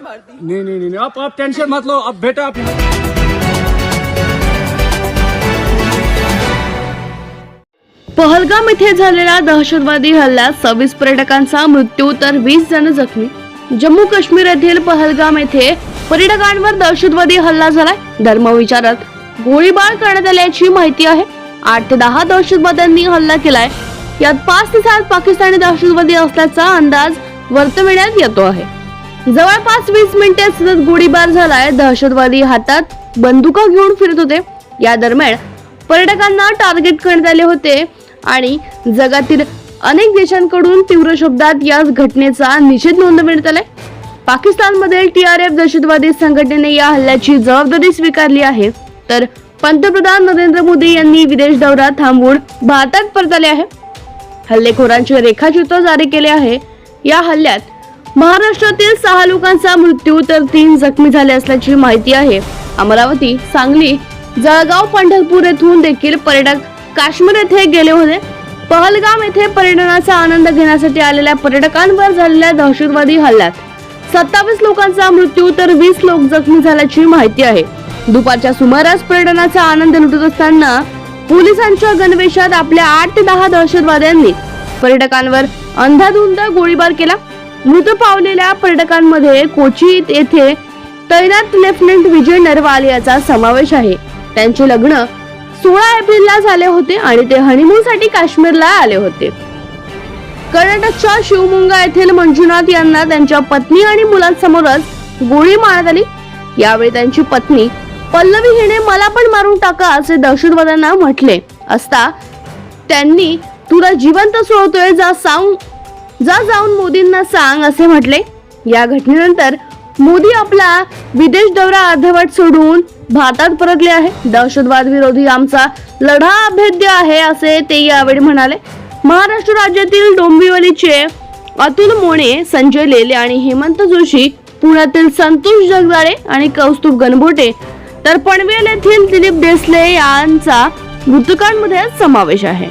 गोली मार दी नहीं नहीं नहीं. आप आप टेंशन मत लो अब बेटा आप. पहलगाम येथे झालेल्या दहशतवादी हल्ल्यात सव्वीस पर्यटकांचा मृत्यू तर वीस जण जखमी. जम्मू काश्मीर येथील पहलगाम येथे पर्यटकांवर दहशतवादी हल्ला झालाय धर्मविचारात गोळीबार करण्यात आल्याची माहिती आहे. आठ ते दहा दहशतवाद्यांनी हल्ला केलाय. यात पाच ते सात पाकिस्तानी दहशतवादी असल्याचा अंदाज वर्तविण्यात येतो आहे. जवळपास वीस मिनिटे सतत गोळीबार झालाय. दहशतवादी हातात बंदुका घेऊन फिरत होते. या दरम्यान पर्यटकांना टार्गेट करण्यात आले होते आणि जगातील अनेक देशांकडून तीव्र शब्दात या घटनेचा निषेध नोंदविण्यात आलाय. पाकिस्तानमधील एफ दहशतवादी संघटनेने या हल्ल्याची जबाबदारी स्वीकारली आहे. तर पंतप्रधान नरेंद्र मोदी यांनी विदेश दौरा थांबवून भारतात परत आले आहे. हल्लेखोरांचे रेखाचित्र जारी केले आहे. या हल्ल्यात महाराष्ट्रातील सहा लोकांचा मृत्यू तर तीन जखमी झाले असल्याची माहिती आहे. अमरावती सांगली जळगाव पंढरपूर येथून देखील पर्यटक काश्मीर येथे गेले होते. पहलगाम येथे पर्यटनाचा आनंद घेण्यासाठी आलेल्या पर्यटकांवर झालेल्या दहशतवादी हल्ल्यात. सत्तावीस लोकांचा मृत्यू तर वीस लोक जखमी झाल्याची माहिती आहे. दुपारच्या सुमारास पर्यटनाचा आनंद लुटत असताना पोलिसांच्या गणवेशात आपल्या आठ ते दहा दहशतवाद्यांनी पर्यटकांवर अंधाधुंद गोळीबार केला. मृत पावलेल्या पर्यटकांमध्ये कोची येथे तैनात लेफ्टनंट विजय नरवाल याचा समावेश आहे. त्यांचे लग्न सोळा एप्रिलला झाले होते आणि ते हनीमून साठी काश्मीरला आले होते. कर्नाटकच्या शिवमुंगा येथील मंजुनाथ यांना त्यांच्या पत्नी आणि मुलांसमोरच गोळी मारण्यात आली. यावेळी त्यांची पत्नी पल्लवी हिने मला पण मारून टाका असे दहशतवाद्यांना म्हटले. असता त्यांनी तुला जिवंत सोडतोय जा सांग जा जाऊन मोदींना सांग असे म्हटले. या घटनेनंतर मोदी आपला विदेश दौरा अर्धवट सोडून भारतात परतले आहे. दहशतवाद विरोधी आमचा लढा अभेद्य आहे असे ते यावेळी म्हणाले. महाराष्ट्र राज्यातील डोंबिवलीचे अतुल मोणे संजय लेले आणि हेमंत जोशी पुण्यातील संतोष जगदाळे आणि कौस्तुभ गणबोटे तर पनवेल येथील दिलीप देसले यांचा मृतकांमध्ये समावेश आहे.